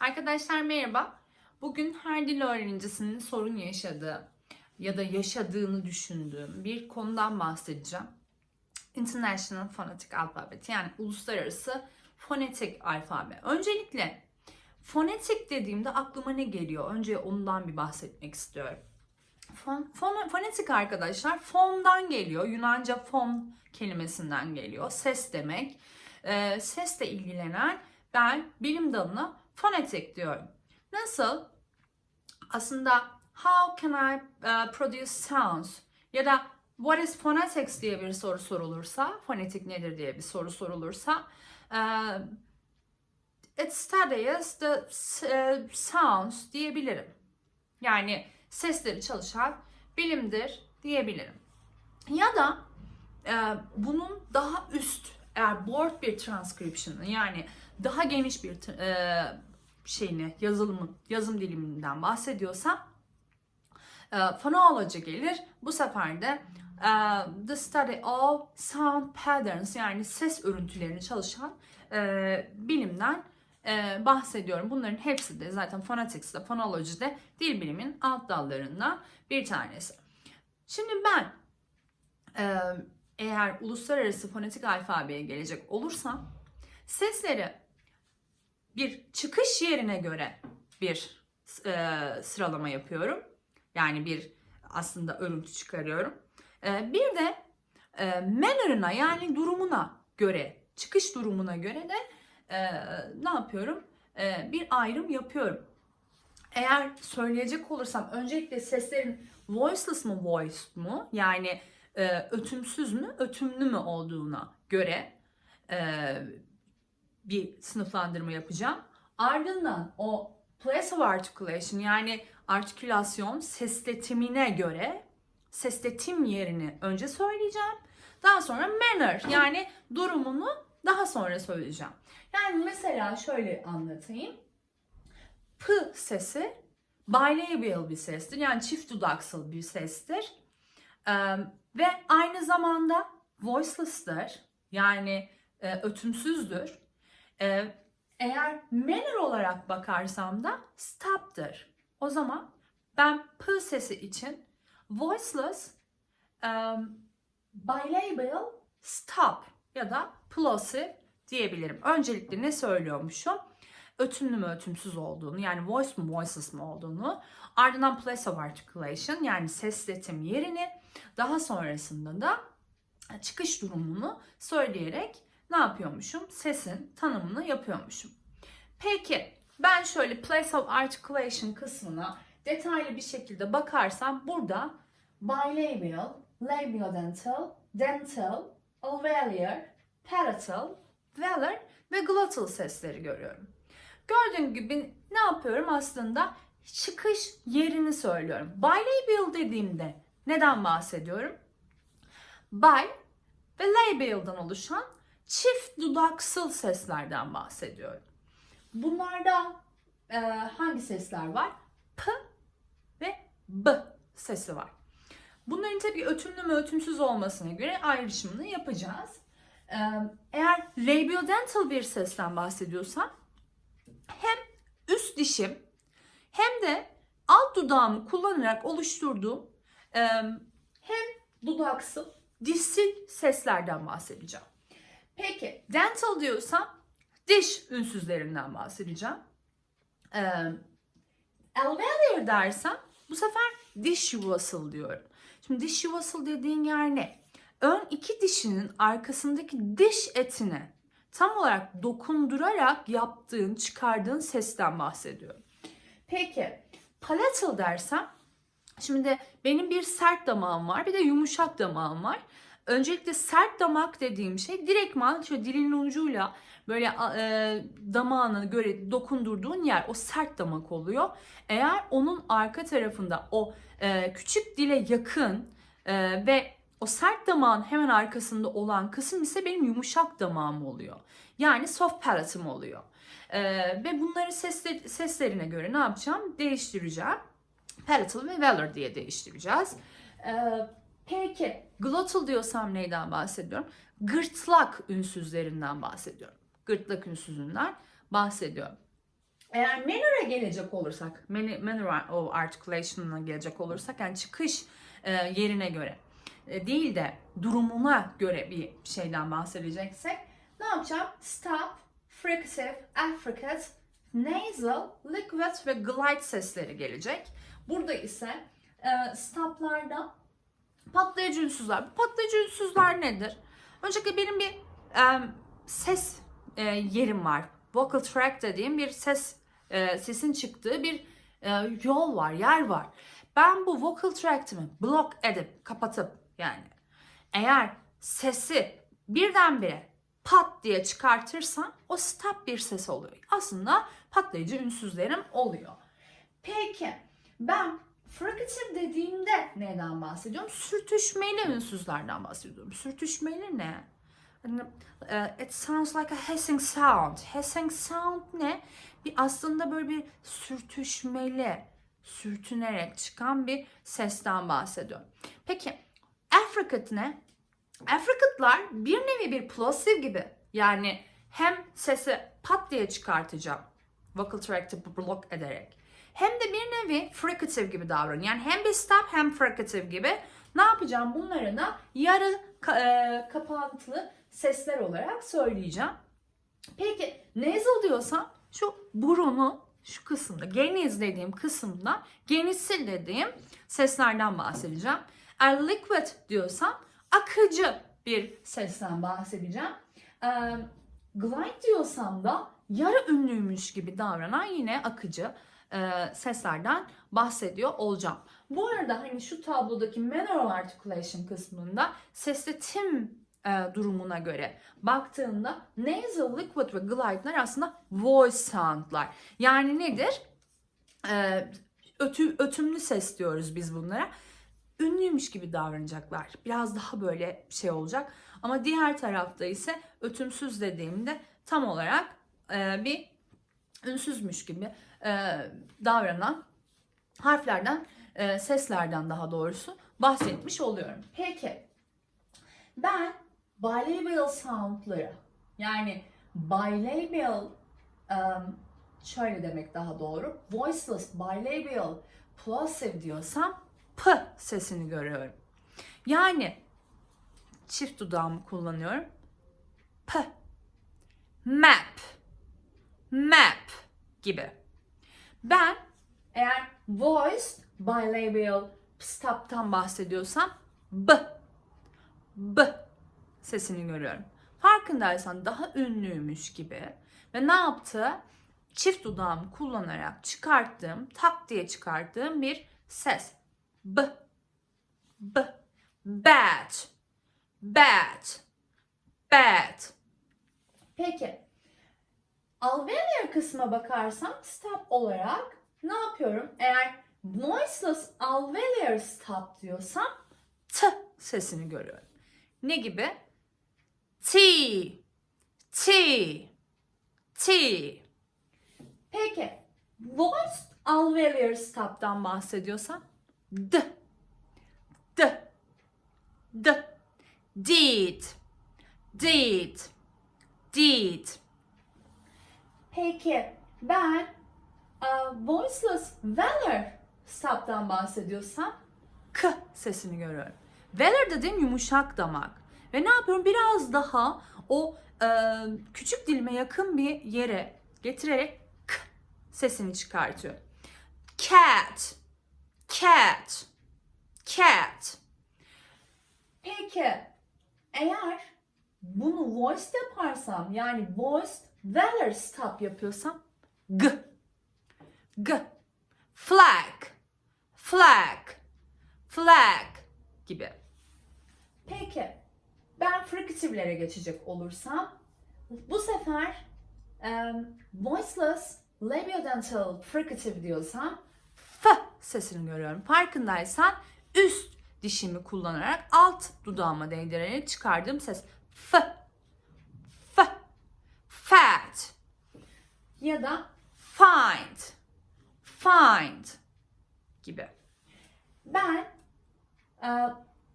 Arkadaşlar merhaba. Bugün her dil öğrencisinin sorun yaşadığı ya da yaşadığını düşündüğüm bir konudan bahsedeceğim. International Phonetic Alphabet yani uluslararası fonetik alfabe. Öncelikle fonetik dediğimde aklıma ne geliyor? Önce ondan bir bahsetmek istiyorum. Fon, fon- fonetik arkadaşlar fondan geliyor. Yunanca fon kelimesinden geliyor. Ses demek. Ee, sesle ilgilenen ben bilim dalına fonetik diyorum. Nasıl? Aslında how can I uh, produce sounds ya da what is phonetics diye bir soru sorulursa, fonetik nedir diye bir soru sorulursa uh, it studies the uh, sounds diyebilirim. Yani sesleri çalışan bilimdir diyebilirim. Ya da e, bunun daha üst eğer board bir transcription yani daha geniş bir e, şeyini yazılımı yazım diliminden bahsediyorsa e, phonology gelir. Bu sefer de e, the study of sound patterns yani ses örüntülerini çalışan e, bilimden e, bahsediyorum. Bunların hepsi de zaten phonetics'te, phonology'de dil bilimin alt dallarından bir tanesi. Şimdi ben e, eğer uluslararası fonetik alfabeye gelecek olursam sesleri bir çıkış yerine göre bir e, sıralama yapıyorum. Yani bir aslında örüntü çıkarıyorum. E, bir de e, manner'ına yani durumuna göre, çıkış durumuna göre de e, ne yapıyorum? E, bir ayrım yapıyorum. Eğer söyleyecek olursam öncelikle seslerin voiceless mı voiced mu yani e, ötümsüz mü ötümlü mü olduğuna göre e, bir sınıflandırma yapacağım. Ardından o place of articulation yani artikülasyon sesletimine göre sesletim yerini önce söyleyeceğim. Daha sonra manner yani durumunu daha sonra söyleyeceğim. Yani mesela şöyle anlatayım. P sesi bilabial bir sestir. Yani çift dudaksal bir sestir. Ee, ve aynı zamanda voiceless'tır. Yani e, ötümsüzdür. Ee, eğer manner olarak bakarsam da stop'tır. O zaman ben P sesi için voiceless, um, bilabial, stop ya da plosive diyebilirim. Öncelikle ne söylüyormuşum? Ötümlü mü ötümsüz olduğunu yani voice mu voiceless mı olduğunu ardından place of articulation yani sesletim yerini daha sonrasında da çıkış durumunu söyleyerek ne yapıyormuşum? Sesin tanımını yapıyormuşum. Peki ben şöyle place of articulation kısmına detaylı bir şekilde bakarsam burada bilabial, labiodental, dental, alveolar, palatal, velar ve glottal sesleri görüyorum. Gördüğün gibi ne yapıyorum aslında? Çıkış yerini söylüyorum. Bilabial dediğimde neden bahsediyorum? Bi ve labial'dan oluşan çift dudaksıl seslerden bahsediyorum. Bunlarda e, hangi sesler var? P ve B sesi var. Bunların tabii ötümlü mü ötümsüz olmasına göre ayrışımını yapacağız. E, eğer labiodental bir sesten bahsediyorsam hem üst dişim hem de alt dudağımı kullanarak oluşturduğum e, hem dudaksıl dişsil seslerden bahsedeceğim. Peki dental diyorsam diş ünsüzlerinden bahsedeceğim. Ee, alveolar dersem bu sefer diş yuvasıl diyorum. Şimdi diş yuvasıl dediğin yer ne? Ön iki dişinin arkasındaki diş etine tam olarak dokundurarak yaptığın, çıkardığın sesten bahsediyorum. Peki palatal dersem Şimdi benim bir sert damağım var bir de yumuşak damağım var. Öncelikle sert damak dediğim şey direktman şöyle dilin ucuyla böyle e, damağına göre dokundurduğun yer o sert damak oluyor. Eğer onun arka tarafında o e, küçük dile yakın e, ve o sert damağın hemen arkasında olan kısım ise benim yumuşak damağım oluyor. Yani soft palate'ım oluyor. E, ve bunları sesle, seslerine göre ne yapacağım? Değiştireceğim palatal ve velar diye değiştireceğiz. Ee, peki glottal diyorsam neyden bahsediyorum? Gırtlak ünsüzlerinden bahsediyorum. Gırtlak ünsüzünden bahsediyorum. Eğer manner'a gelecek olursak, manner, of articulation'a gelecek olursak yani çıkış e, yerine göre e, değil de durumuna göre bir şeyden bahsedeceksek ne yapacağım? Stop, fricative, affricate, nasal, liquid ve glide sesleri gelecek. Burada ise e, stoplarda patlayıcı ünsüzler. Bu patlayıcı ünsüzler nedir? Öncelikle benim bir e, ses e, yerim var. Vocal tract dediğim bir ses e, sesin çıktığı bir e, yol var, yer var. Ben bu vocal tract'imi block edip kapatıp yani eğer sesi birdenbire pat diye çıkartırsam o stop bir ses oluyor. Aslında patlayıcı ünsüzlerim oluyor. Peki ben fricative dediğimde neden bahsediyorum? Sürtüşmeli ünsüzlerden bahsediyorum. Sürtüşmeli ne? Hani, e, It sounds like a hissing sound. Hissing sound ne? Bir aslında böyle bir sürtüşmeli, sürtünerek çıkan bir sesten bahsediyorum. Peki affricate ne? Affricate'lar bir nevi bir plosive gibi. Yani hem sesi pat diye çıkartacağım. Vocal tract'ı block ederek. Hem de bir nevi fricative gibi davranıyor. Yani hem bir stop hem fricative gibi. Ne yapacağım? Bunları da yarı ka- e, kapantılı sesler olarak söyleyeceğim. Peki nasal diyorsam şu burunu şu kısımda, geniz dediğim kısımda, genisil dediğim seslerden bahsedeceğim. Eğer liquid diyorsam akıcı bir sesten bahsedeceğim. Ee, glide diyorsam da yarı ünlüymüş gibi davranan yine akıcı e, seslerden bahsediyor olacağım. Bu arada hani şu tablodaki manner articulation kısmında sesli tim e, durumuna göre baktığında nasal, liquid ve glide'lar aslında voice sound'lar. Yani nedir? E, ötü, ötümlü ses diyoruz biz bunlara. Ünlüymüş gibi davranacaklar. Biraz daha böyle şey olacak. Ama diğer tarafta ise ötümsüz dediğimde tam olarak e, bir ünsüzmüş gibi e, davranan harflerden, e, seslerden daha doğrusu bahsetmiş oluyorum. Peki ben bilabial soundları yani bilabial um, şöyle demek daha doğru voiceless bilabial plosive diyorsam p sesini görüyorum. Yani çift dudağımı kullanıyorum. P map map gibi. Ben eğer voice bilabial stop'tan bahsediyorsam b b sesini görüyorum. Farkındaysan daha ünlüymüş gibi ve ne yaptı? Çift dudağımı kullanarak çıkarttığım, tak diye çıkarttığım bir ses. B, b, bad, bad, bad. Peki, alveolar kısma bakarsam stop olarak ne yapıyorum? Eğer noiseless alveolar stop diyorsam t sesini görüyorum. Ne gibi? T, T, T. Peki, voice alveolar stop'tan bahsediyorsam d, d, d, did, did, did. Peki, ben uh, voiceless velar stop'tan bahsediyorsam k sesini görüyorum. Velar dediğim yumuşak damak. Ve ne yapıyorum? Biraz daha o e, küçük dilime yakın bir yere getirerek k sesini çıkartıyorum. Cat, cat, cat. Peki eğer bunu voice yaparsam yani voice velar stop yapıyorsam g, g, flag, flag, flag gibi. Peki ben fricative'lere geçecek olursam bu sefer um, voiceless labiodental fricative diyorsam f sesini görüyorum. Farkındaysan üst dişimi kullanarak alt dudağıma değdirerek çıkardığım ses. F ya da find find gibi. Ben e,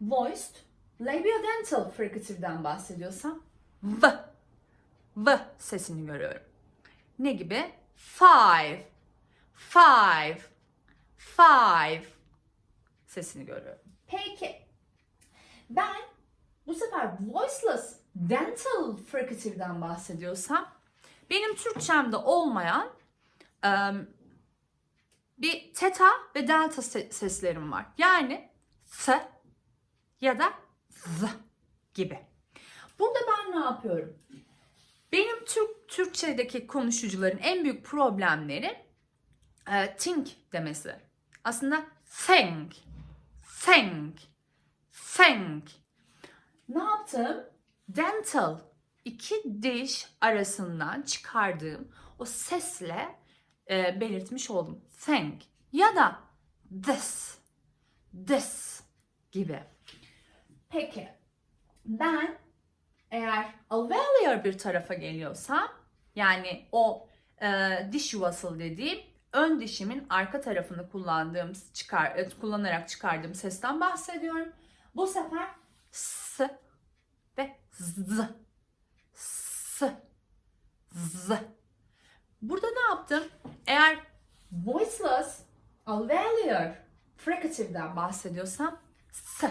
voiced labiodental fricative'den bahsediyorsam v v sesini görüyorum. Ne gibi? five, five, five sesini görüyorum. Peki ben bu sefer voiceless dental fricative'den bahsediyorsam benim Türkçemde olmayan em, bir teta ve delta se- seslerim var. Yani s ya da z gibi. Burada ben ne yapıyorum? Benim Türk Türkçedeki konuşucuların en büyük problemleri e, think demesi. Aslında think, think, think. Ne yaptım? Dental iki diş arasından çıkardığım o sesle e, belirtmiş oldum. Think ya da this, this gibi. Peki ben eğer alveolar bir tarafa geliyorsam yani o e, diş yuvasıl dediğim ön dişimin arka tarafını kullandığım çıkar e, kullanarak çıkardığım sesten bahsediyorum. Bu sefer s ve z s z. Burada ne yaptım? Eğer voiceless alveolar fricative'den bahsediyorsam s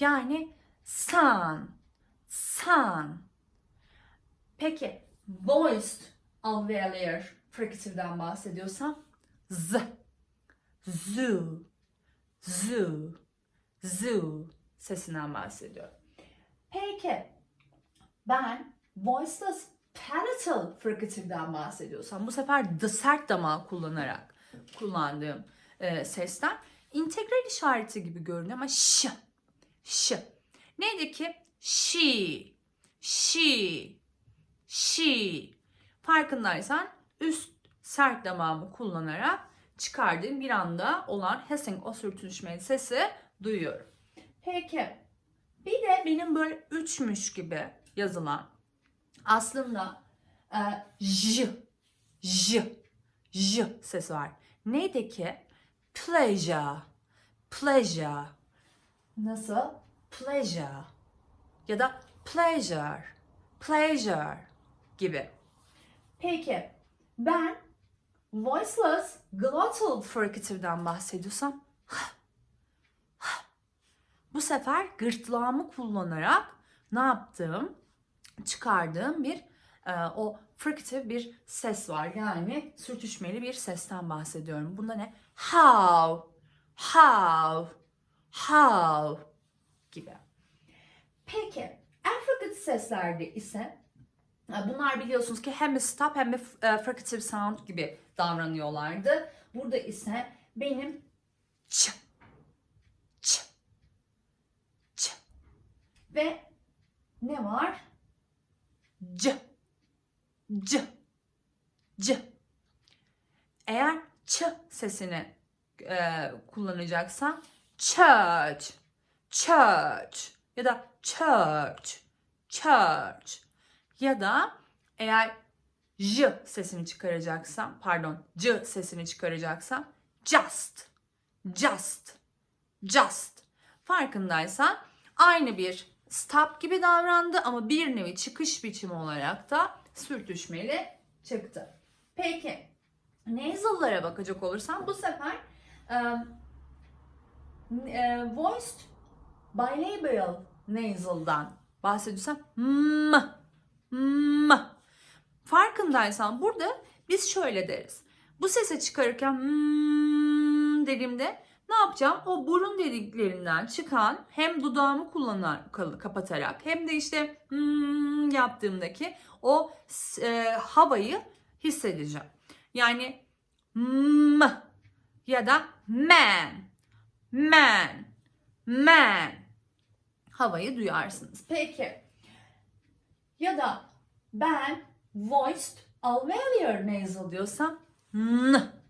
yani sun sun. Peki voiced alveolar fricative'den bahsediyorsam z zoo zoo zoo sesinden bahsediyorum. Peki ben voiceless palatal fricative'den bahsediyorsam bu sefer the sert damağı kullanarak kullandığım e, sesten integral işareti gibi görünüyor ama ş ş. Neydi ki? She, she, she. Farkındaysan üst sert damağımı kullanarak çıkardığım bir anda olan Hessing o sürtünüşmeli sesi duyuyorum. Peki bir de benim böyle üçmüş gibi yazılan aslında e, j, j, j sesi var. Neydi ki? Pleasure, pleasure. Nasıl? Pleasure ya da pleasure, pleasure gibi. Peki ben voiceless glottal fricative'den bahsediyorsam bu sefer gırtlağımı kullanarak ne yaptım? Çıkardığım bir e, o fricative bir ses var. Yani sürtüşmeli bir sesten bahsediyorum. Bunda ne? How, how, how gibi. Peki affricate seslerde ise e, bunlar biliyorsunuz ki hem stop hem de e, fricative sound gibi davranıyorlardı. Burada ise benim ç, ç, ç ve ne var? C, c, c. Eğer ç sesini e, kullanacaksam church, church ya da church, church ya da eğer j sesini çıkaracaksam, pardon, c sesini çıkaracaksam just, just, just. Farkındaysan aynı bir stop gibi davrandı ama bir nevi çıkış biçimi olarak da sürtüşmeli çıktı. Peki nasal'lara bakacak olursam bu sefer um, e, voiced bilabial nasal'dan bahsediyorsam m, m. Farkındaysan burada biz şöyle deriz. Bu sese çıkarırken m dediğimde ne yapacağım? O burun deliklerinden çıkan hem dudağımı kullanarak kapatarak hem de işte hmm yaptığımdaki o e, havayı hissedeceğim. Yani m ya da man, man, man havayı duyarsınız. Peki. Ya da ben voiced alveolar nasal diyorsam n,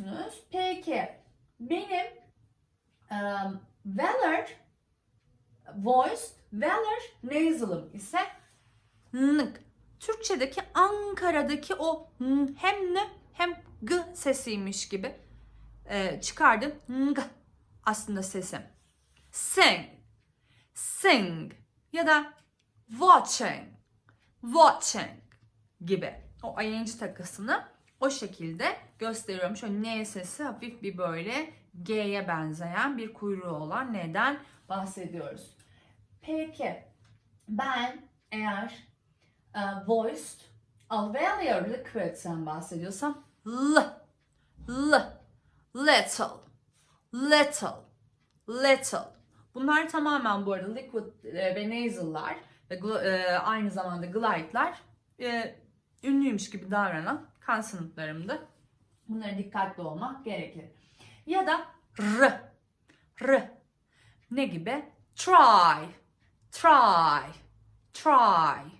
görürsünüz. Peki benim um, velar voiced velar nasal'ım ise nık. Türkçedeki Ankara'daki o hem n hem g sesiymiş gibi e, çıkardım. Ng aslında sesim. Sing. sing ya da watching, watching gibi. O ing takısını o şekilde gösteriyorum. Şöyle N sesi hafif bir böyle G'ye benzeyen bir kuyruğu olan neden bahsediyoruz. Peki ben eğer e, voiced alveolar liquid'den bahsediyorsam l, l, little, little, little. Bunlar tamamen bu arada liquid e, ve nasal'lar ve aynı zamanda glide'lar e, ünlüymüş gibi davranan kan sınıflarımdı. Bunlara dikkatli olmak gerekir. Ya da r, r. Ne gibi? Try, try, try.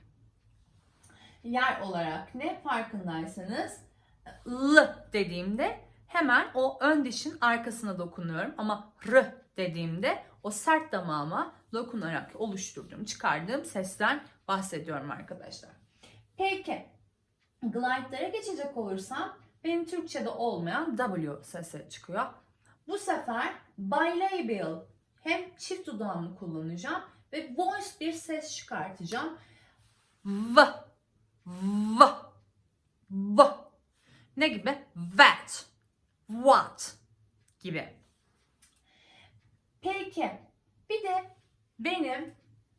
Yer olarak ne farkındaysanız l dediğimde hemen o ön dişin arkasına dokunuyorum ama r dediğimde o sert damağıma dokunarak oluşturduğum, çıkardığım sesten bahsediyorum arkadaşlar. Peki, glide'lara geçecek olursam benim Türkçe'de olmayan W sesi çıkıyor. Bu sefer bilabial hem çift dudağımı kullanacağım ve voice bir ses çıkartacağım. V, v, v. Ne gibi? That, what gibi. Peki, bir de benim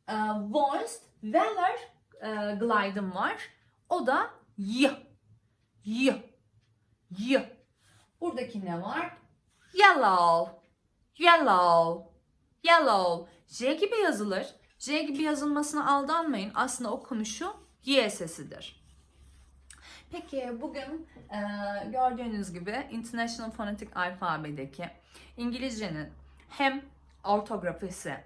e, voiced velar e, glide'ım var. O da y, y, y. Buradaki ne var? Yellow, yellow, yellow. J gibi yazılır. J gibi yazılmasına aldanmayın. Aslında okunuşu Y sesidir. Peki bugün e, gördüğünüz gibi International Phonetic Alfabe'deki İngilizcenin hem ortografisi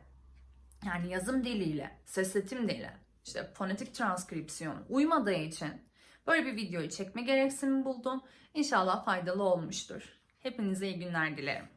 yani yazım diliyle, sesletim dili, işte fonetik transkripsiyon uymadığı için böyle bir videoyu çekme gereksinimi buldum. İnşallah faydalı olmuştur. Hepinize iyi günler dilerim.